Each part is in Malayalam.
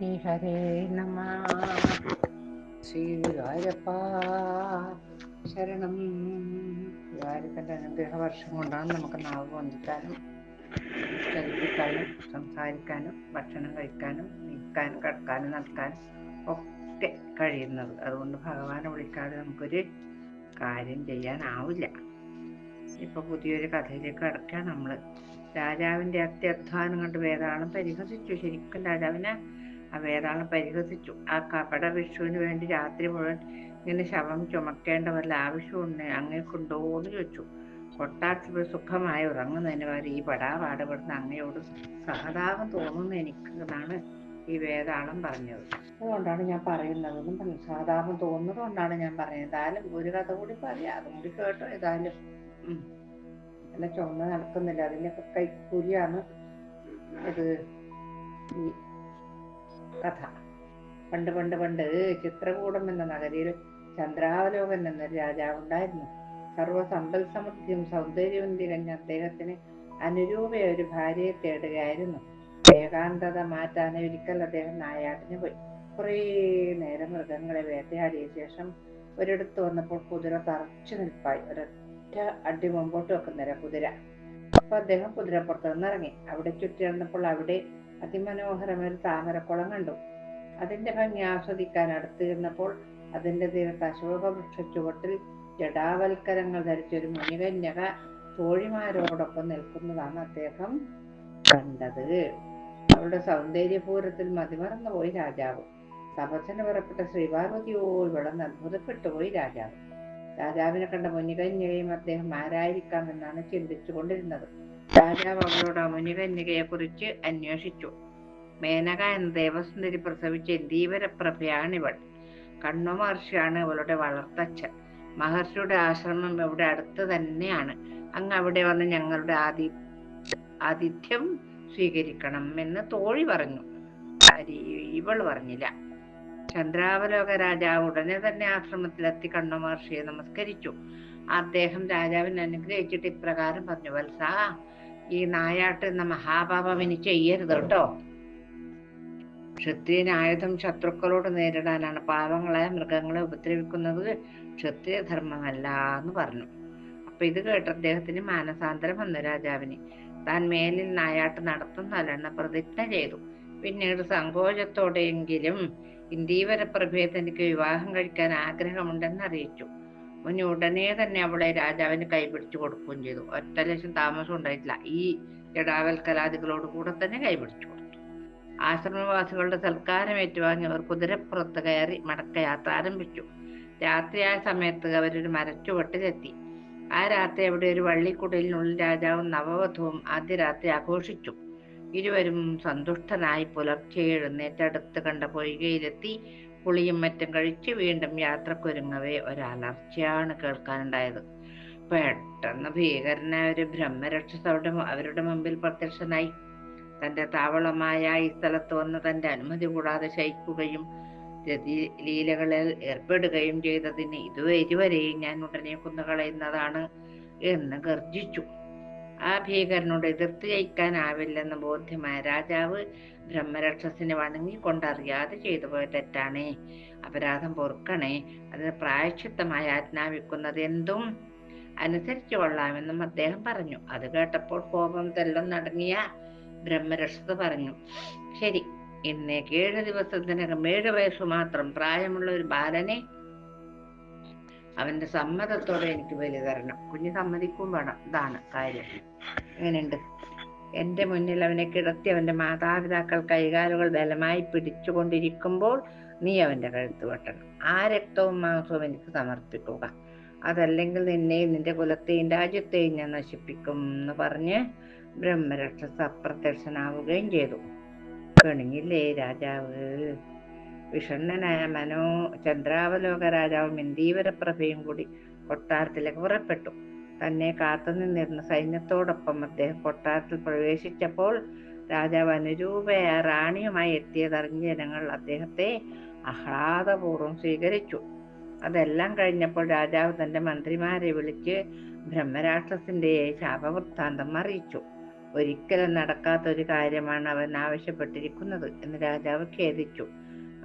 ശ്രീഹരേ നമ. ശ്രീഗുരുവായൂരപ്പ ശരണം. ഗുരുവായൂരപ്പന്റെ അനുഗ്രഹവർഷം കൊണ്ടാണ് നമുക്ക് നാവ് വന്നിട്ടാലും ചലിപ്പിക്കാനും സംസാരിക്കാനും ഭക്ഷണം കഴിക്കാനും നിൽക്കാനും കിടക്കാനും നടക്കാനും ഒക്കെ കഴിയുന്നത്. അതുകൊണ്ട് ഭഗവാനെ വിളിക്കാതെ നമുക്കൊരു കാര്യം ചെയ്യാനാവില്ല. ഇപ്പൊ പുതിയൊരു കഥയിലേക്ക് കിടക്കാൻ നമ്മൾ രാജാവിന്റെ അത്യധ്വാനം കണ്ട് വേതാളം പരിഹസിച്ചു. ശരിക്കും രാജാവിനെ വേതാളം പരിഹസിച്ചു. ആ കപട വിഷുവിന് വേണ്ടി രാത്രി മുഴുവൻ ഇങ്ങനെ ശവം ചുമക്കേണ്ട വല്ല ആവശ്യമുണ്ട് അങ്ങേക്കുണ്ടോ എന്ന് ചോദിച്ചു. കൊട്ടാരത്തിൽ സുഖമായി ഉറങ്ങുന്നതിന് പകരം ഈ പടാ പാടുപെടുന്ന അങ്ങയോട് സഹതാപം തോന്നുന്നു എനിക്ക് എന്നാണ് ഈ വേതാളം പറഞ്ഞത്. അതുകൊണ്ടാണ് ഞാൻ പറയുന്നതെന്നും പറഞ്ഞു സഹതാപം തോന്നുന്നത് കൊണ്ടാണ് ഞാൻ പറയുന്നത്. എന്തായാലും ഒരു കഥ കൂടി പറയാം. അതും കൂടി കേട്ടോ ഏതായാലും. അല്ല ചുമന്ന് നടക്കുന്നില്ല. അതിനൊക്കെ കൈക്കൂലിയാണ് ഇത്. ഈ കഥ. പണ്ട് പണ്ട് പണ്ട് ചിത്രകൂടം എന്ന നഗരിയിൽ ചന്ദ്രാവലോകൻ എന്നൊരു രാജാവുണ്ടായിരുന്നു സർവസമ്പൽ സമൃദ്ധിയും സൗന്ദര്യവും തികഞ്ഞ അദ്ദേഹത്തിന് അനുരൂപയ ഒരു ഭാര്യയെ തേടുകയായിരുന്നു. ഏകാന്തത മാറ്റാൻ ഒരിക്കൽ അദ്ദേഹം നായാട്ടിന് പോയി. കുറേ നേരം മൃഗങ്ങളെ വേട്ടയാടിയ ശേഷം ഒരിടത്ത് വന്നപ്പോൾ കുതിര തറച്ചു നിൽപ്പായി. ഒരൊറ്റ അടി മുമ്പോട്ട് വെക്കുന്നില്ല കുതിര. അപ്പൊ അദ്ദേഹം കുതിരപ്പുറത്ത് നിന്ന് ഇറങ്ങി അവിടെ ചുറ്റി നടന്നപ്പോൾ അവിടെ അതിമനോഹരമായ ഒരു താമരക്കുളം കണ്ടു. അതിന്റെ ഭംഗി ആസ്വദിക്കാൻ അടുത്ത് ചെന്നപ്പോൾ അതിന്റെ തീരത്ത് അശോകവൃക്ഷ ചുവട്ടിൽ ജടാവൽക്കരങ്ങൾ ധരിച്ചൊരു മുനികന്യക തോഴിമാരോടൊപ്പം നിൽക്കുന്നതാണ് അദ്ദേഹം കണ്ടത്. അവളുടെ സൗന്ദര്യപൂരത്തിൽ മതിമറന്നു പോയി രാജാവ്. തപസ്സിന് പുറപ്പെട്ട ശ്രീപാർവതിയോ ഇവളെന്ന് അത്ഭുതപ്പെട്ടു പോയി രാജാവ്. രാജാവിനെ കണ്ട മുനികന്യകയും അദ്ദേഹം ആരായിരിക്കാമെന്നാണ് ചിന്തിച്ചു കൊണ്ടിരുന്നത് രാജാവ് അവളോട് കുറിച്ച് അന്വേഷിച്ചു. മേനക എന്ന ദേവസുന്ദരി പ്രസവിച്ച ഇന്ദീവരപ്രഭയാണിവൾ കണ്ണു മഹർഷിയാണ് ഇവളുടെ വളർത്തച്ഛൻ. മഹർഷിയുടെ ആശ്രമം ഇവിടെ അടുത്ത് തന്നെയാണ്. അങ്ങ് അവിടെ വന്ന് ഞങ്ങളുടെ ആതി ആതിഥ്യം സ്വീകരിക്കണം എന്ന് തോഴി പറഞ്ഞു. ഇവൾ പറഞ്ഞില്ല. ചന്ദ്രാവലോക രാജാവ് ഉടനെ തന്നെ ആശ്രമത്തിലെത്തി കണ്ണു മഹർഷിയെ നമസ്കരിച്ചു. അദ്ദേഹം രാജാവിനെ അനുഗ്രഹിച്ചിട്ട് ഇപ്രകാരം പറഞ്ഞു വത്സ ഈ നായാട്ട് എന്ന മഹാപാപം ഇനി ചെയ്യരുത് കേട്ടോ. ക്ഷത്രിയൻ ആയുധം ശത്രുക്കളോട് നേരിടാനാണ് പാവങ്ങളായ മൃഗങ്ങളെ ഉപദ്രവിക്കുന്നത് ക്ഷത്രിയ ധർമ്മമല്ല എന്ന് പറഞ്ഞു. അപ്പൊ ഇത് കേട്ട് അദ്ദേഹത്തിന് മാനസാന്തരം വന്നു രാജാവിന്. താൻ മേലിൽ നായാട്ട് നടത്തുന്നതല്ലെന്ന പ്രതിജ്ഞ ചെയ്തു. പിന്നീട് സങ്കോചത്തോടെയെങ്കിലും ഇന്ദീവരപ്രഭയെ തനിക്ക് വിവാഹം കഴിക്കാൻ ആഗ്രഹമുണ്ടെന്ന് അറിയിച്ചു. മുനി ഉടനെ തന്നെ അവളെ രാജാവിന് കൈപിടിച്ചു കൊടുക്കുകയും ചെയ്തു. ഒറ്റ ലക്ഷം താമസം ഉണ്ടായിട്ടില്ല. ഈ ജടാവൽക്കലാദികളോട് കൂടെ തന്നെ കൈപിടിച്ചു കൊടുത്തു. ആശ്രമവാസികളുടെ സൽക്കാരം ഏറ്റുവാങ്ങി അവർ കുതിരപ്പുറത്ത് കയറി മടക്കയാത്ര ആരംഭിച്ചു. രാത്രിയായ സമയത്ത് അവരൊരു മരച്ചുവട്ടിലെത്തി. ആ രാത്രി അവിടെ ഒരു വള്ളിക്കുടലിനുള്ളിൽ രാജാവും നവവധുവും ആദ്യ രാത്രി ആഘോഷിച്ചു. ഇരുവരും സന്തുഷ്ടനായി പുലർച്ചെ എഴുന്നേറ്റ് അടുത്ത് കണ്ട പൊയ്കയിലെത്തി കുളിയും മറ്റും കഴിച്ച് വീണ്ടും യാത്രക്കൊരുങ്ങവേ ഒരലർച്ചയാണ് കേൾക്കാനുണ്ടായത്. പെട്ടെന്ന് ഭീകരനായ ഒരു ബ്രഹ്മരക്ഷസ് അവിടെ അവരുടെ മുമ്പിൽ പ്രത്യക്ഷനായി. തന്റെ താവളമായ ഈ സ്ഥലത്ത് വന്ന് തന്റെ അനുമതി കൂടാതെ ശയിക്കുകയും ലീലകളിൽ ഏർപ്പെടുകയും ചെയ്തതിന് ഇതുവരെ ഇരുവരെയും ഞാൻ ഉടനെ കുന്നുകളയുന്നതാണ് എന്ന് ഗർജിച്ചു. ആ ഭീകരനോട് എതിർത്ത് ജയിക്കാനാവില്ലെന്ന് ബോധ്യമായ രാജാവ് ബ്രഹ്മരക്ഷസിനെ വണങ്ങിക്കൊണ്ടറിയാതെ ചെയ്തു പോയ തെറ്റാണേ. അപരാധം പൊറുക്കണേ. അതിന് പ്രായശ്ചിത്തമായി ആജ്ഞാപിക്കുന്നത് എന്തും അനുസരിച്ചു കൊള്ളാമെന്നും അദ്ദേഹം പറഞ്ഞു. അത് കേട്ടപ്പോൾ കോപം തെല്ലം നടങ്ങിയ ബ്രഹ്മരക്ഷസ് പറഞ്ഞു. ശരി ഇന്നേക്ക് ഏഴ് ദിവസത്തിനകം ഏഴ് വയസ്സ് മാത്രം പ്രായമുള്ള ഒരു ബാലനെ അവന്റെ സമ്മതത്തോടെ എനിക്ക് ബലി തരണം കുഞ്ഞ് സമ്മതിക്കും വേണം. ഇതാണ് കാര്യം. എങ്ങനെയുണ്ട്? എന്റെ മുന്നിൽ അവനെ കിടത്തി അവന്റെ മാതാപിതാക്കൾ കൈകാലുകൾ ബലമായി പിടിച്ചുകൊണ്ടിരിക്കുമ്പോൾ നീ അവന്റെ കഴുത്ത് വെട്ടണം. ആ രക്തവും മാംസവും എനിക്ക് സമർപ്പിക്കുക. അതല്ലെങ്കിൽ നിന്നെയും നിന്റെ കുലത്തെയും രാജ്യത്തെയും ഞാൻ നശിപ്പിക്കും എന്ന് പറഞ്ഞ് ബ്രഹ്മരക്ഷസ് അപ്രത്യക്ഷനാവുകയും ചെയ്തു. കണിഞ്ഞില്ലേ രാജാവ്? വിഷണ്ണനായ മനോ ചന്ദ്രാവലോക രാജാവും ഇന്ദീവരപ്രഭയും കൂടി കൊട്ടാരത്തിലേക്ക് പുറപ്പെട്ടു. തന്നെ കാത്തുനിന്നിരുന്ന സൈന്യത്തോടൊപ്പം അദ്ദേഹം കൊട്ടാരത്തിൽ പ്രവേശിച്ചപ്പോൾ രാജാവ് അനുരൂപയ റാണിയുമായി എത്തിയതറിഞ്ഞ ജനങ്ങൾ അദ്ദേഹത്തെ ആഹ്ലാദപൂർവം സ്വീകരിച്ചു. അതെല്ലാം കഴിഞ്ഞപ്പോൾ രാജാവ് തന്റെ മന്ത്രിമാരെ വിളിച്ച് ബ്രഹ്മരാക്ഷസിന്റെ ശാപവൃത്താന്തം അറിയിച്ചു. ഒരിക്കലും നടക്കാത്ത ഒരു കാര്യമാണ് അവൻ ആവശ്യപ്പെട്ടിരിക്കുന്നത് എന്ന് രാജാവ് ഖേദിച്ചു.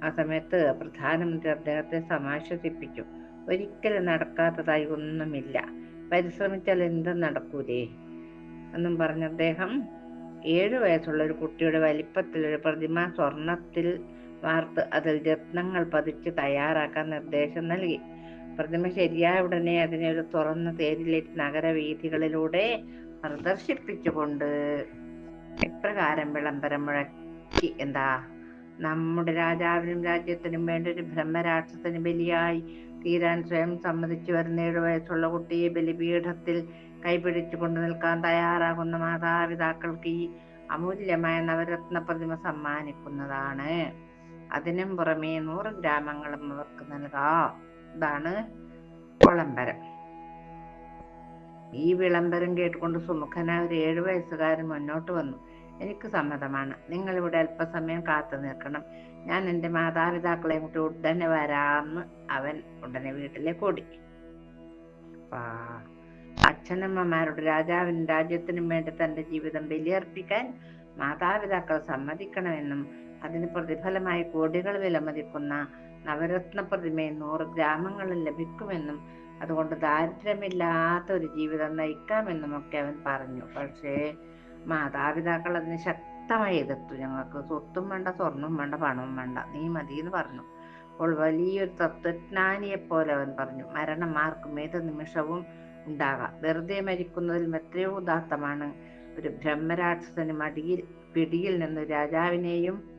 ആ സമയത്ത് പ്രധാനമന്ത്രി അദ്ദേഹത്തെ സമാശ്വസിപ്പിച്ചു. ഒരിക്കലും നടക്കാത്തതായി ഒന്നുമില്ല. പരിശ്രമിച്ചാൽ എന്തും നടക്കൂലേ? എന്നും പറഞ്ഞ അദ്ദേഹം ഏഴു വയസ്സുള്ള ഒരു കുട്ടിയുടെ വലിപ്പത്തിൽ ഒരു പ്രതിമ സ്വർണത്തിൽ വാർത്ത് അതിൽ രത്നങ്ങൾ പതിച്ച് തയ്യാറാക്കാൻ നിർദ്ദേശം നൽകി. പ്രതിമ ശരിയായ ഉടനെ അതിനെ ഒരു തുറന്ന തേരിലേക്ക് നഗരവീഥികളിലൂടെ പ്രദർശിപ്പിച്ചുകൊണ്ട് ഇപ്രകാരം വിളംബരം മുഴക്കി. എന്താ? നമ്മുടെ രാജാവിനും രാജ്യത്തിനും വേണ്ട ഒരു ബ്രഹ്മരാക്ഷസന് ബലിയായി തീരാൻ സ്വയം സമ്മതിച്ചു വരുന്ന ഏഴു വയസ്സുള്ള കുട്ടിയെ ബലിപീഠത്തിൽ കൈപിടിച്ചു കൊണ്ടു നിൽക്കാൻ തയ്യാറാകുന്ന മാതാപിതാക്കൾക്ക് ഈ അമൂല്യമായ നവരത്ന പ്രതിമ സമ്മാനിക്കുന്നതാണ്. അതിനും പുറമേ നൂറ് ഗ്രാമങ്ങളും അവർക്ക് നൽകാം. ഇതാണ് വിളംബരം. ഈ വിളംബരം കേട്ടുകൊണ്ട് സുമുഖനായ ഒരു ഏഴു വയസ്സുകാരൻ മുന്നോട്ട് വന്നു. എനിക്ക് സമ്മതമാണ്. നിങ്ങൾ ഇവിടെ അല്പസമയം കാത്തു നിൽക്കണം. ഞാൻ എന്റെ മാതാപിതാക്കളെ കൂട്ടി ഉടനെ വരാമെന്ന് അവൻ ഉടനെ വീട്ടിലേക്ക് ഓടി. അച്ഛനമ്മമാരുടെ രാജാവിനും രാജ്യത്തിനും വേണ്ടി തന്റെ ജീവിതം ബലിയർപ്പിക്കാൻ മാതാപിതാക്കൾ സമ്മതിക്കണമെന്നും അതിന് പ്രതിഫലമായി കോടികൾ വിലമതിക്കുന്ന നവരത്ന പ്രതിമയെ നൂറ് ഗ്രാമങ്ങളിൽ ലഭിക്കുമെന്നും അതുകൊണ്ട് ദാരിദ്ര്യമില്ലാത്ത ഒരു ജീവിതം നയിക്കാമെന്നും ഒക്കെ അവൻ പറഞ്ഞു. പക്ഷേ മാതാപിതാക്കൾ അതിന് ശക്തമായി എതിർത്തു. ഞങ്ങൾക്ക് സ്വത്തും വേണ്ട സ്വർണം വേണ്ട പണവും വേണ്ട. നീ മതി എന്ന് പറഞ്ഞു. അപ്പോൾ വലിയൊരു തത്വജ്ഞാനിയെ പോലെ അവൻ പറഞ്ഞു. മരണം ആർക്കും ഏത് നിമിഷവും ഉണ്ടാകാം. വെറുതെ മരിക്കുന്നതിൽ എത്രയോ ഉദാത്തമാണ്. ഒരു ബ്രഹ്മരാക്ഷസന് മടിയിൽ പിടിയിൽ നിന്ന് രാജാവിനെയും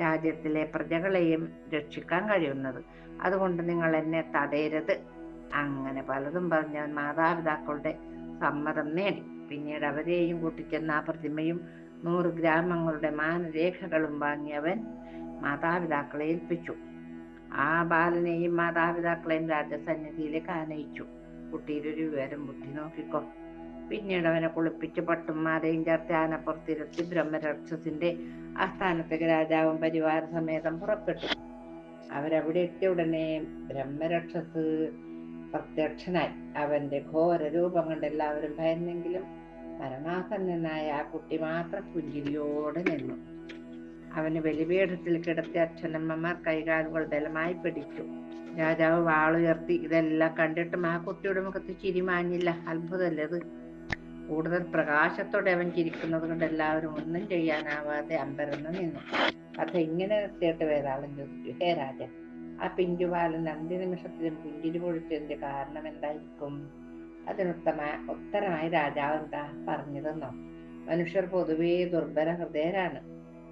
രാജ്യത്തിലെ പ്രജകളെയും രക്ഷിക്കാൻ കഴിയുന്നത്. അതുകൊണ്ട് നിങ്ങൾ എന്നെ തടയരുത്. അങ്ങനെ പലതും പറഞ്ഞവൻ മാതാപിതാക്കളുടെ സമ്മതം നേടി. പിന്നീട് അവരെയും കൂട്ടിച്ചെന്ന ആ പ്രതിമയും നൂറ് ഗ്രാമങ്ങളുടെ മാനരേഖകളും വാങ്ങി അവൻ മാതാപിതാക്കളെ ഏൽപ്പിച്ചു. ആ ബാലനെയും മാതാപിതാക്കളെയും രാജസന്നിധിയിലേക്ക് ആനയിച്ചു. കുട്ടിയിലൊരു വിവരം ബുദ്ധി നോക്കിക്കോ. പിന്നീട് അവനെ കുളിപ്പിച്ച് പട്ടും മാലയും ചേർത്ത് ആനപ്പുറത്തിരുത്തി ബ്രഹ്മരാക്ഷസിന്റെ ആസ്ഥാനത്തേക്ക് രാജാവും പരിവാര സമേതം പുറപ്പെട്ടു. അവരവിടെ എത്തിയ ഉടനെ ബ്രഹ്മരക്ഷസ് പ്രത്യക്ഷനായി. അവന്റെ ഘോര രൂപം കണ്ട് എല്ലാവരും ഭയന്നെങ്കിലും മരണാസന്നനായ ആ കുട്ടി മാത്രം പുഞ്ചിരിയോടെ നിന്നു. അവന് ബലിപീഠത്തിൽ കിടത്തി അച്ഛനമ്മമാർ കൈകാലുകൾ ബലമായി പിടിച്ചു. രാജാവ് വാളുയർത്തി ഇതെല്ലാം കണ്ടിട്ടും ആ കുട്ടിയുടെ മുഖത്ത് ചിരി മാഞ്ഞില്ല. അത്ഭുതമല്ലേ അത് കൂടുതൽ പ്രകാശത്തോടെ അവൻ ചിരിക്കുന്നത് കൊണ്ട് എല്ലാവരും ഒന്നും ചെയ്യാനാവാതെ അമ്പരന്ന് നിന്നു. അത് ഇങ്ങനെ നിർത്തിയിട്ട് വേതാളം ചോദിച്ചു ഹേ രാജൻ ആ പിഞ്ചുപാലൻ അന്ത്യ നിമിഷത്തിലും പുഞ്ചിരി പൊഴിച്ചതിന്റെ കാരണം എന്തായിരിക്കും? അതിനുത്തമായ ഉത്തരമായി രാജാവ് എന്താ പറഞ്ഞതെന്നോ? മനുഷ്യർ പൊതുവേ ദുർബല ഹൃദയരാണ്.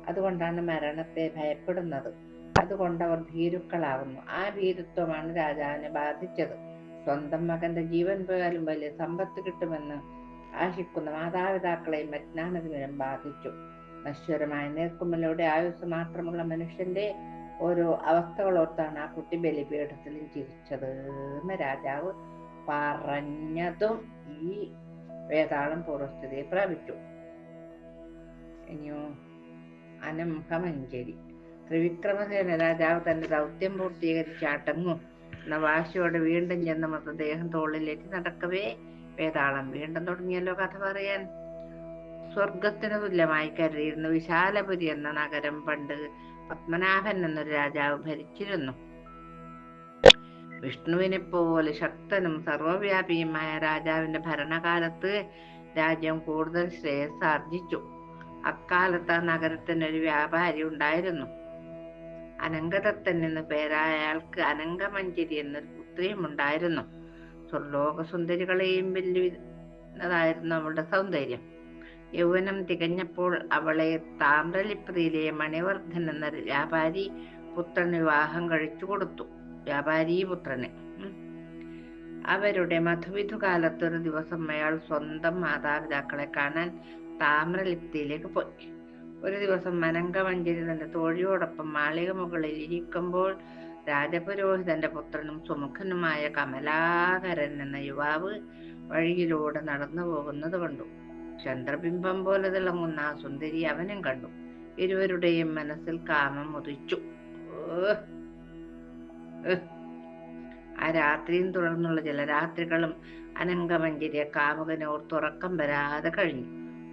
അതുകൊണ്ടാണ് മരണത്തെ ഭയപ്പെടുന്നത്. അതുകൊണ്ട് അവർ ഭീരുക്കളാകുന്നു ആ ഭീരുത്വമാണ് രാജാവിനെ ബാധിച്ചത്. സ്വന്തം മകന്റെ ജീവൻ പോയാലും വലിയ സമ്പത്ത് കിട്ടുമെന്ന് ആശിക്കുന്ന മാതാപിതാക്കളെയും അജ്ഞാനത്തിനും ബാധിച്ചു. നശ്വരമായ നേർക്കുമ്പിലൂടെ ആയുസ് മാത്രമുള്ള മനുഷ്യന്റെ ഓരോ അവസ്ഥകളോർത്താണ് ആ കുട്ടി ബലിപീഠത്തിലും ചിരിച്ചത് എന്ന് രാജാവ് പറഞ്ഞതും ഈ വേതാളം പുറസ്ഥിതിയെ പ്രാപിച്ചു ഇനിയോ അനംഹമഞ്ചേരി. ത്രിവിക്രമസേന രാജാവ് തന്റെ ദൗത്യം പൂർത്തീകരിച്ച് അടങ്ങും. എന്ന വാശിയോടെ വീണ്ടും ചെന്ന മൃതദേഹം തോളിലേക്ക് നടക്കവേ. വേതാളം വീണ്ടും തുടങ്ങിയല്ലോ കഥ പറയാൻ. സ്വർഗത്തിന് തുല്യമായി കരുതിയിരുന്ന വിശാലപുരി എന്ന നഗരം പണ്ട് പത്മനാഭൻ എന്നൊരു രാജാവ് ഭരിച്ചിരുന്നു. വിഷ്ണുവിനെ പോലെ ശക്തനും സർവവ്യാപിയുമായ രാജാവിന്റെ ഭരണകാലത്ത് രാജ്യം കൂടുതൽ ശ്രേയസ് ആർജിച്ചു അക്കാലത്ത് ആ നഗരത്തിന് ഒരു വ്യാപാരി ഉണ്ടായിരുന്നു. അനങ്കദത്തൻ എന്നു പേരായ അയാൾക്ക് അനങ്കമഞ്ചരി എന്നൊരു പുത്രിയും ഉണ്ടായിരുന്നു. സ്വർലോക സുന്ദരികളെയും അവളുടെ സൗന്ദര്യം. യൗവനം തികഞ്ഞപ്പോൾ അവളെ താമ്രലിപ്രിയിലെ മണിവർദ്ധൻ എന്ന വ്യാപാരി പുത്രൻ വിവാഹം കഴിച്ചു കൊടുത്തു. വ്യാപാരി പുത്രനെ അവരുടെ മധുവിധു കാലത്തൊരു ദിവസം അയാൾ സ്വന്തം മാതാപിതാക്കളെ കാണാൻ താമ്രലിപ്തിയിലേക്ക് പോയി. ഒരു ദിവസം മനങ്കമഞ്ചരി തന്റെ തോഴിയോടൊപ്പം മാളിക മുകളിൽ ഇരിക്കുമ്പോൾ രാജപുരോഹിതന്റെ പുത്രനും സുമുഖനുമായ കമലാകരൻ എന്ന യുവാവ് വഴിയിലൂടെ നടന്നു പോകുന്നത് കണ്ടു. ചന്ദ്രബിംബം പോലെ തിളങ്ങുന്ന ആ സുന്ദരി അവനും കണ്ടു. ഇരുവരുടെയും മനസ്സിൽ കാമം ഉദിച്ചു. ആ രാത്രിയും തുടർന്നുള്ള ചില രാത്രികളും അനങ്കമഞ്ചരിയെ കാമുകനെ തുറക്കം വരാതെ കഴിഞ്ഞു.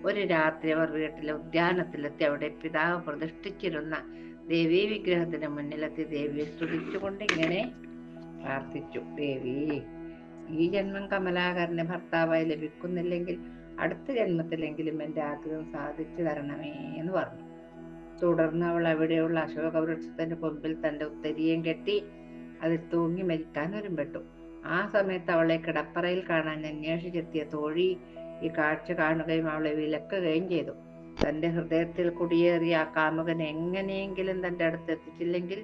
ഒരു രാത്രി അവർ വീട്ടിലെ ഉദ്യാനത്തിലെത്തി അവിടെ പിതാവ് പ്രതിഷ്ഠിച്ചിരുന്ന ദേവി വിഗ്രഹത്തിന് മുന്നിലെത്തി ദേവിയെ സ്തുതിച്ചുകൊണ്ട് ഇങ്ങനെ പ്രാർത്ഥിച്ചു. ദേവി ഈ ജന്മം കമലാകരന് ഭർത്താവായി ലഭിക്കുന്നില്ലെങ്കിൽ അടുത്ത ജന്മത്തിലെങ്കിലും എന്റെ ആഗ്രഹം സാധിച്ചു തരണമേ എന്ന് പറഞ്ഞു. തുടർന്ന് അവൾ അവിടെയുള്ള അശോകവൃക്ഷത്തിന്റെ കൊമ്പിൽ തന്റെ ഉത്തരിയും കെട്ടി അതിൽ തൂങ്ങി മരിക്കാൻ ഒരുമ്പെട്ടു. ആ സമയത്ത് അവളെ കിടപ്പറയിൽ കാണാൻ അന്വേഷിച്ചെത്തിയ തോഴി ഈ കാഴ്ച കാണുകയും അവളെ വിലക്കുകയും ചെയ്തു. തന്റെ ഹൃദയത്തിൽ കുടിയേറിയ ആ കാമുകൻ എങ്ങനെയെങ്കിലും തന്റെ അടുത്ത് എത്തിച്ചില്ലെങ്കിൽ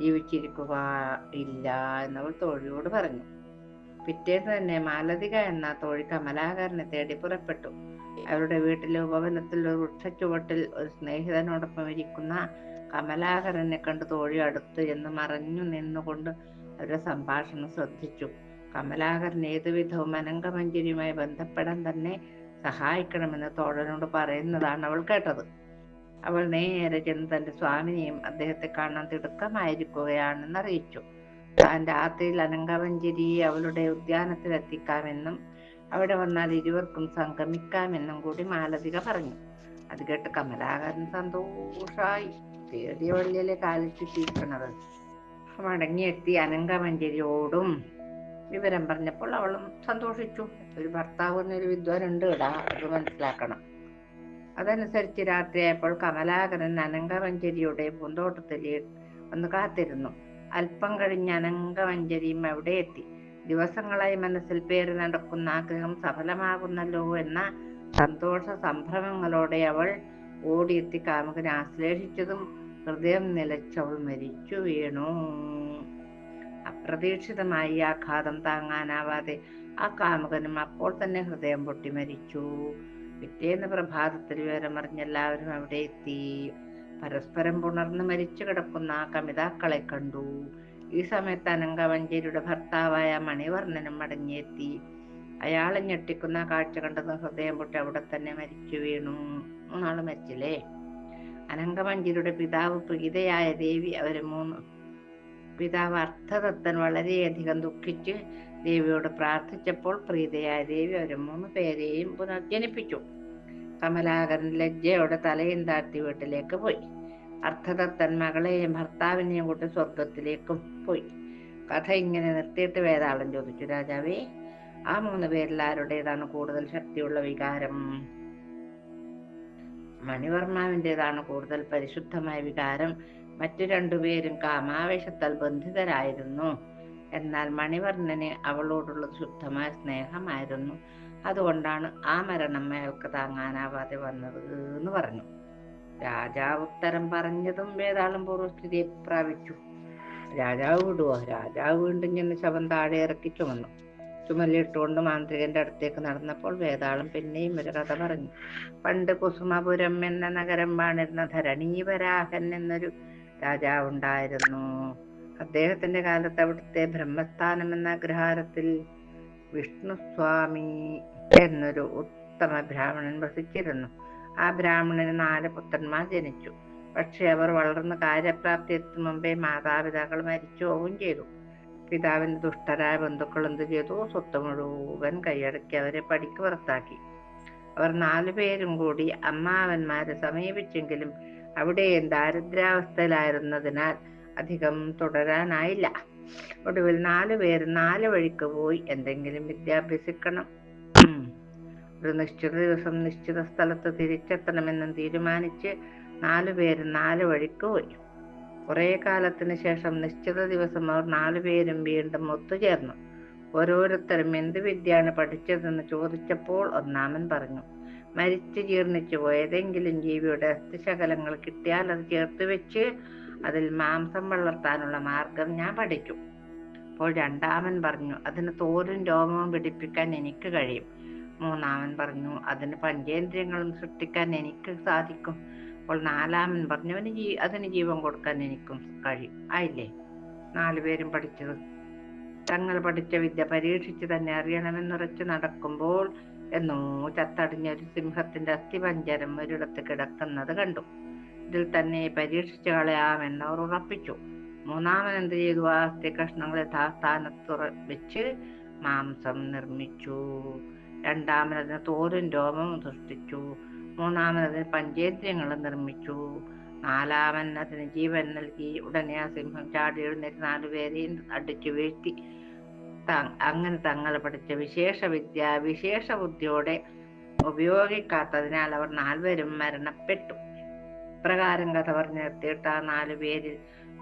ജീവിച്ചിരിക്കുക ഇല്ല എന്നവൾ തോഴിയോട് പറഞ്ഞു. പിറ്റേന്ന് തന്നെ മാലതിക എന്ന തോഴി കമലാകരനെ തേടി പുറപ്പെട്ടു. അവരുടെ വീട്ടിലെ ഉപവനത്തിൽ ഒരു വൃക്ഷച്ചുവട്ടിൽ ഒരു സ്നേഹിതനോടൊപ്പം ഇരിക്കുന്ന കമലാകരനെ കണ്ട് തോഴി അടുത്ത് എന്ന് മറഞ്ഞു നിന്നുകൊണ്ട് അവരുടെ സംഭാഷണം ശ്രദ്ധിച്ചു. കമലാകരൻ ഏതുവിധവും അനങ്കമഞ്ജരിയുമായി ബന്ധപ്പെടാൻ തന്നെ സഹായിക്കണമെന്ന് തോഴനോട് പറയുന്നതാണ് അവൾ കേട്ടത്. അവൾ നേരെ ചെന്ന് തന്റെ സ്വാമിനെയും അദ്ദേഹത്തെ കാണാൻ തിടുക്കമായിരിക്കുകയാണെന്ന് അറിയിച്ചു. താൻ രാത്രിയിൽ അനങ്കമഞ്ജരിയെ അവളുടെ ഉദ്യാനത്തിൽ എത്തിക്കാമെന്നും അവിടെ വന്നാൽ ഇരുവർക്കും സംഗമിക്കാമെന്നും കൂടി മാലതിക പറഞ്ഞു. അത് കേട്ട് കമലാകരൻ സന്തോഷായി. തേടിയ വള്ളിയിലെ കാലിച്ചിരിക്കണത് മടങ്ങിയെത്തി അനങ്കമഞ്ജരിയോടും വിവരം പറഞ്ഞപ്പോൾ അവളും സന്തോഷിച്ചു. ഒരു ഭർത്താവ് എന്നൊരു വിദ്വാനുണ്ട് ഇടാ അത് മനസ്സിലാക്കണം. അതനുസരിച്ച് രാത്രിയായപ്പോൾ കമലാകരൻ അനങ്കമഞ്ജരിയുടെ പൂന്തോട്ടത്തിൽ ഒന്ന് കാത്തിരുന്നു. അല്പം കഴിഞ്ഞ് അനങ്കമഞ്ജരിയും അവിടെ എത്തി. ദിവസങ്ങളായി മനസ്സിൽ പേര് നടക്കുന്ന ആഗ്രഹം സഫലമാകുന്നല്ലോ എന്ന സന്തോഷ സംഭ്രമങ്ങളോടെ അവൾ ഓടിയെത്തി കാമുകനെ ആശ്ലേഷിച്ചതും ഹൃദയം നിലച്ചവൾ മരിച്ചു വീണു. അപ്രതീക്ഷിതമായി ആഘാതം താങ്ങാനാവാതെ ആ കാമുകനും അപ്പോൾ തന്നെ ഹൃദയം പൊട്ടി മരിച്ചു. പിറ്റേന്ന് പ്രഭാതത്തിൽ വിവരമറിഞ്ഞ എല്ലാവരും അവിടെ എത്തി. പരസ്പരം പുണർന്ന് മരിച്ചു കിടക്കുന്ന ആ കമിതാക്കളെ കണ്ടു. ഈ സമയത്ത് അനങ്കവഞ്ചേരിയുടെ ഭർത്താവായ മണിവർണനും മടങ്ങിയെത്തി. അയാളെ ഞെട്ടിക്കുന്ന കാഴ്ച കണ്ടത് ഹൃദയം പൊട്ടി അവിടെ തന്നെ മരിച്ചു വീണു. മൂന്നാൾ മരിച്ചില്ലേ? അനങ്കമഞ്ചേരിയുടെ പിതാവ് പ്രീതയായ ദേവി അവർ മൂന്ന് പിതാവ് അർത്ഥതത്തൻ വളരെയധികം ദുഃഖിച്ച് ദേവിയോട് പ്രാർത്ഥിച്ചപ്പോൾ പ്രീതയായ ദേവി അവരെ മൂന്ന് പേരെയും പുനർജനിപ്പിച്ചു. കമലാകരൻ ലജ്ജയോടെ തലയും താഴ്ത്തി വീട്ടിലേക്ക് പോയി. അർത്ഥതത്തൻ മകളെയും ഭർത്താവിനെയും കൂട്ടി സ്വർഗത്തിലേക്കും പോയി. കഥ ഇങ്ങനെ നിർത്തിയിട്ട് വേതാളം ചോദിച്ചു. രാജാവേ ആ മൂന്ന് പേരിൽ ആരുടേതാണ് കൂടുതൽ ശക്തിയുള്ള വികാരം? മണിവർമാവിന്റെതാണ് കൂടുതൽ പരിശുദ്ധമായ വികാരം. മറ്റു രണ്ടുപേരും കാമാവേശത്താൽ ബന്ധിതരായിരുന്നു. എന്നാൽ മണിവർണന് അവളോടുള്ളത് ശുദ്ധമായ സ്നേഹമായിരുന്നു. അതുകൊണ്ടാണ് ആ മരണം അയാൾക്ക് താങ്ങാനാവാതെ വന്നത് എന്ന് പറഞ്ഞു. രാജാവ് ഉത്തരം പറഞ്ഞതും വേതാളം പൂർവസ്ഥിതിയെ പ്രാപിച്ചു. രാജാവ് വിടുവോ? രാജാവ് വീണ്ടും ചെന്ന് ശവം താഴെ ഇറക്കി ചുമന്നു. ചുമലിട്ടുകൊണ്ട് മാന്ത്രികന്റെ അടുത്തേക്ക് നടന്നപ്പോൾ വേതാളം പിന്നെയും ഒരു കഥ പറഞ്ഞു. പണ്ട് കുസുമപുരം എന്ന നഗരം വാണിരുന്ന ധരണീവരാഹൻ എന്നൊരു രാജാവുണ്ടായിരുന്നു. അദ്ദേഹത്തിന്റെ കാലത്ത് അവിടുത്തെ ബ്രഹ്മസ്ഥാനം എന്ന അഗ്രഹാരത്തിൽ വിഷ്ണുസ്വാമി എന്നൊരു ഉത്തമ ബ്രാഹ്മണൻ വസിച്ചിരുന്നു. ആ ബ്രാഹ്മണന് നാല് പുത്രന്മാർ ജനിച്ചു. പക്ഷെ അവർ വളർന്ന് കാര്യപ്രാപ്തി എത്തും മുമ്പേ മാതാപിതാക്കൾ മരിച്ചു പോവുകയും ചെയ്തു. പിതാവിന്റെ ദുഷ്ടരായ ബന്ധുക്കൾ എന്ത് ചെയ്തു? സ്വത്ത് മുഴുവൻ കൈയടക്കി അവരെ പടിക്ക് പുറത്താക്കി. അവർ നാലുപേരും കൂടി അമ്മാവന്മാരെ സമീപിച്ചെങ്കിലും അവിടെയും ദാരിദ്ര്യാവസ്ഥയിലായിരുന്നതിനാൽ അധികം തുടരാനായില്ല. ഒടുവിൽ നാലു പേര് നാല് വഴിക്ക് പോയി എന്തെങ്കിലും വിദ്യാഭ്യസിക്കണം. ഒരു നിശ്ചിത ദിവസം നിശ്ചിത സ്ഥലത്ത് തിരിച്ചെത്തണമെന്നും തീരുമാനിച്ച് നാലു പേര് നാല് വഴിക്ക് പോയി. കുറെ കാലത്തിന് ശേഷം നിശ്ചിത ദിവസം അവർ നാലുപേരും വീണ്ടും ഒത്തുചേർന്നു. ഓരോരുത്തരും എന്ത് വിദ്യയാണ് പഠിച്ചതെന്ന് ചോദിച്ചപ്പോൾ ഒന്നാമൻ പറഞ്ഞു മരിച്ചു ജീർണിച്ചു ഏതെങ്കിലും ജീവിയുടെ അസ്ഥിശകലങ്ങൾ കിട്ടിയാൽ അത് ചേർത്ത് വെച്ച് അതിൽ മാംസം വളർത്താനുള്ള മാർഗം ഞാൻ പഠിക്കും. അപ്പോൾ രണ്ടാമൻ പറഞ്ഞു അതിന് തോലും രോമവും പിടിപ്പിക്കാൻ എനിക്ക് കഴിയും. മൂന്നാമൻ പറഞ്ഞു അതിന് പഞ്ചേന്ദ്രിയങ്ങളും സൃഷ്ടിക്കാൻ എനിക്ക് സാധിക്കും. അപ്പോൾ നാലാമൻ പറഞ്ഞു അവന് ജീ അതിന് ജീവൻ കൊടുക്കാൻ എനിക്കും കഴിയും. ആയില്ലേ? നാലുപേരും പഠിച്ചത്. തങ്ങൾ പഠിച്ച വിദ്യ പരീക്ഷിച്ച് തന്നെ അറിയണമെന്നുറച്ച് നടക്കുമ്പോൾ എന്നോ ചത്തടിഞ്ഞ ഒരു സിംഹത്തിന്റെ അസ്ഥിപഞ്ചരം ഒരിടത്ത് കിടക്കുന്നത് കണ്ടു. ഇതിൽ തന്നെ പരീക്ഷിച്ചു കളയാമെന്ന് അവർ ഉറപ്പിച്ചു. മൂന്നാമൻ എന്ത് ചെയ്തു? ആ അസ്ഥി കഷ്ണങ്ങൾ യഥാസ്ഥാനത്തുറ വെച്ച് മാംസം നിർമ്മിച്ചു. രണ്ടാമനതിന് തോലും രോമം സൃഷ്ടിച്ചു. മൂന്നാമനതിന് പഞ്ചേന്ദ്രിയങ്ങൾ നിർമ്മിച്ചു. നാലാമൻ അതിന് ജീവൻ നൽകി. ഉടനെ ആ സിംഹം ചാടി എഴുന്നേറ്റ് നാലുപേരെയും അടിച്ചു വീഴ്ത്തി. അങ്ങനെ തങ്ങൾ പഠിച്ച വിശേഷ വിദ്യ വിശേഷ ബുദ്ധിയോടെ ഉപയോഗിക്കാത്തതിനാൽ അവർ നാൽവരും മരണപ്പെട്ടു. പ്രകാരം കഥ പറഞ്ഞു നിർത്തിയിട്ട് ആ നാലു പേരിൽ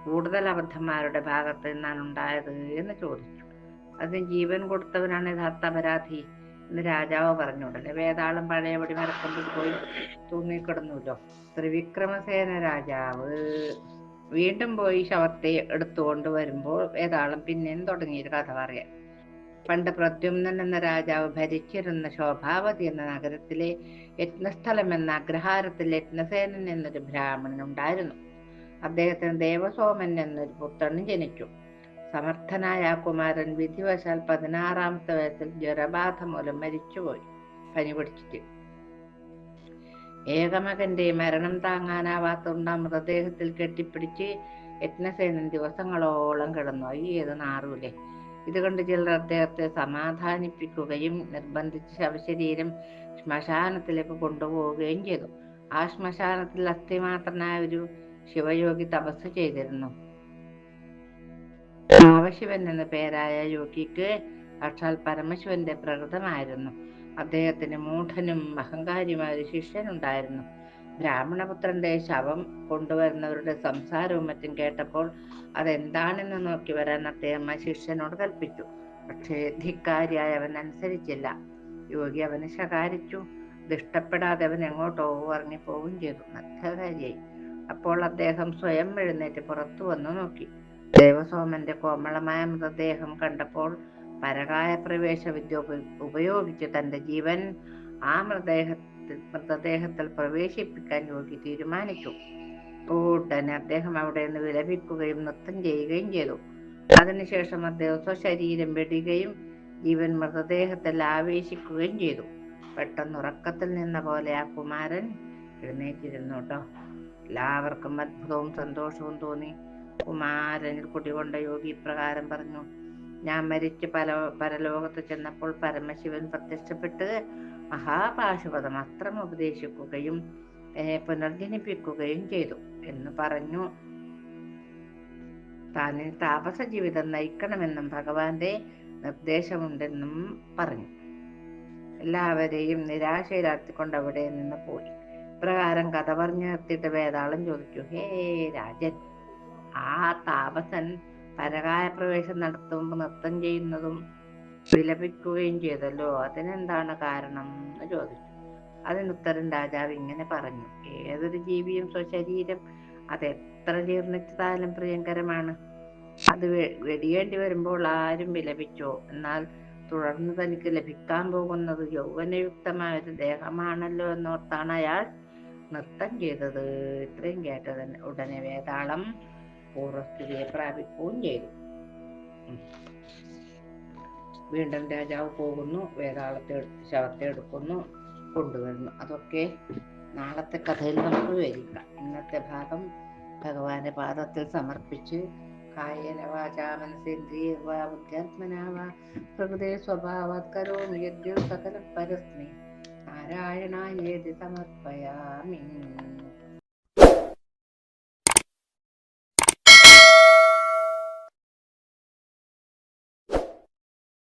കൂടുതൽ അബദ്ധന്മാരുടെ ഭാഗത്ത് നിന്നാണ് ഉണ്ടായത് എന്ന് ചോദിച്ചു. അതിന് ജീവൻ കൊടുത്തവനാണ് യഥാർത്ഥ അപരാധി. എന്ന് രാജാവ് പറഞ്ഞു ഉടനെ വേതാളം പഴയപടി മരക്കൊമ്പിൽ പോയി തൂങ്ങിക്കിടന്നുല്ലോ. ത്രിവിക്രമസേന രാജാവ് വീണ്ടും പോയി ശവത്തെ എടുത്തുകൊണ്ട് വരുമ്പോൾ വേതാളം പിന്നെയും തുടങ്ങിയൊരു കഥ പറയാൻ പണ്ട് പ്രദ്യുമ്നൻ എന്ന രാജാവ് ഭരിച്ചിരുന്ന ശോഭാവതി എന്ന നഗരത്തിലെ യജ്ഞസ്ഥലം എന്ന അഗ്രഹാരത്തിൽ യജ്ഞസേനൻ എന്നൊരു ബ്രാഹ്മണൻ ഉണ്ടായിരുന്നു അദ്ദേഹത്തിന് ദേവസോമൻ എന്നൊരു പുത്രനും ജനിച്ചു. സമർത്ഥനായ കുമാരൻ വിധിവശാൽ പതിനാറാമത്തെ വയസ്സിൽ ജ്വരബാധ മൂലം മരിച്ചുപോയി. പനി പിടിച്ചിട്ട്. ഏകമകന്റെ മരണം താങ്ങാനാവാത്തുണ്ട മൃതദേഹത്തിൽ കെട്ടിപ്പിടിച്ച് യജ്ഞസേനൻ ദിവസങ്ങളോളം കിടന്നു. ഈ ഏത് നാറൂലേ. ഇതുകൊണ്ട് ചിലർ അദ്ദേഹത്തെ സമാധാനിപ്പിക്കുകയും നിർബന്ധിച്ച് ശവശരീരം ശ്മശാനത്തിലേക്ക് കൊണ്ടുപോവുകയും ചെയ്തു. ആ ശ്മശാനത്തിൽ അസ്ഥിമാത്രനായ ഒരു ശിവയോഗി തപസ് ചെയ്തിരുന്നു. ഭാവശിവൻ എന്ന പേരായ യോഗിക്ക് സാക്ഷാൽ പരമശിവന്റെ പ്രകൃതമായിരുന്നു അദ്ദേഹത്തിന് മൂഢനും അഹങ്കാരിയുമായ ഒരു ശിഷ്യനുണ്ടായിരുന്നു. ബ്രാഹ്മണപുത്രന്റെ ശവം കൊണ്ടുവരുന്നവരുടെ സംസാരവും മറ്റും കേട്ടപ്പോൾ അതെന്താണെന്ന് നോക്കി വരാൻ അദ്ദേഹം ആ ശിഷ്യനോട് കൽപ്പിച്ചു. പക്ഷേ ധിക്കാരിയായ അവൻ അനുസരിച്ചില്ല. യോഗി അവനെ ശകാരിച്ചു. ഇത് ഇഷ്ടപ്പെടാതെ അവൻ എങ്ങോട്ടോ ഇറങ്ങി പോവുകയും ചെയ്തു. നഗ്നകാരിയായി അപ്പോൾ അദ്ദേഹം സ്വയം എഴുന്നേറ്റ് പുറത്തു വന്നു നോക്കി. ദേവസോമന്റെ കോമളമായ മൃതദേഹം കണ്ടപ്പോൾ പരകായ പ്രവേശ വിദ്യ ഉപ- ഉപയോഗിച്ച് തന്റെ ജീവൻ ആ മൃതദേഹത്തിൽ മൃതദേഹത്തിൽ പ്രവേശിപ്പിക്കാൻ യോഗി തീരുമാനിച്ചു. ഉടനെ അദ്ദേഹം അവിടെ നിന്ന് വിലപിക്കുകയും നൃത്തം ചെയ്യുകയും ചെയ്തു. അതിനുശേഷം അദ്ദേഹം സ്വശരീരം വെടിയുകയും ജീവൻ മൃതദേഹത്തിൽ ആവേശിക്കുകയും ചെയ്തു. പെട്ടെന്ന് ഉറക്കത്തിൽ നിന്ന പോലെ ആ കുമാരൻ എഴുന്നേറ്റിരുന്നു കേട്ടോ. എല്ലാവർക്കും അത്ഭുതവും സന്തോഷവും തോന്നി. കുമാരനിൽ കുടികൊണ്ട യോഗി ഇപ്രകാരം പറഞ്ഞു ഞാൻ മരിച്ച് പല പരലോകത്ത് ചെന്നപ്പോൾ പരമശിവൻ പ്രത്യക്ഷപ്പെട്ട് മഹാപാശുപതം അത്രം ഉപദേശിക്കുകയും എന്നെ പുനർജനിപ്പിക്കുകയും ചെയ്തു എന്ന് പറഞ്ഞു. താൻ താപസ ജീവിതം നയിക്കണമെന്നും ഭഗവാന്റെ നിർദ്ദേശമുണ്ടെന്നും പറഞ്ഞു. എല്ലാവരെയും നിരാശയിലാത്തിക്കൊണ്ട് അവിടെ നിന്ന് പോയി. പ്രകാരം കഥ പറഞ്ഞു നിർത്തിയിട്ട് വേതാളം ചോദിച്ചു ഹേ രാജൻ ആ താപസൻ പരകായ പ്രവേശം നടത്തുമ്പോൾ നൃത്തം ചെയ്യുന്നതും വിലപിക്കുകയും ചെയ്തല്ലോ. അതിനെന്താണ് കാരണം എന്ന് ചോദിച്ചു. അതിനുത്തരം രാജാവ് ഇങ്ങനെ പറഞ്ഞു. ഏതൊരു ജീവിയും സ്വശരീരം അത് എത്ര ജീർണിച്ചതായാലും പ്രിയങ്കരമാണ്. അത് വെടിയേണ്ടി വരുമ്പോൾ ആരും വിലപിച്ചോ? എന്നാൽ തുടർന്ന് തനിക്ക് ലഭിക്കാൻ പോകുന്നത് യൗവനയുക്തമായ ഒരു ദേഹമാണല്ലോ എന്നോർത്താണ് അയാൾ നൃത്തം ചെയ്തത്. ഇത്രയും കേട്ടതിന് ഉടനെ വേതാളം പൂർവസ്ഥിതിയെ പ്രാപിക്കുകയും ചെയ്തു. വീണ്ടും രാജാവ് പോകുന്നു വേതാളത്തെ ശവത്തെ എടുക്കുന്നു കൊണ്ടുവരുന്നു. അതൊക്കെ നാളത്തെ കഥയിൽ നമുക്ക് വിവരിക്കാം. ഇന്നത്തെ ഭാഗം ഭഗവാന്റെ പാദത്തിൽ സമർപ്പിച്ച് കായേന സമർപ്പയാമി?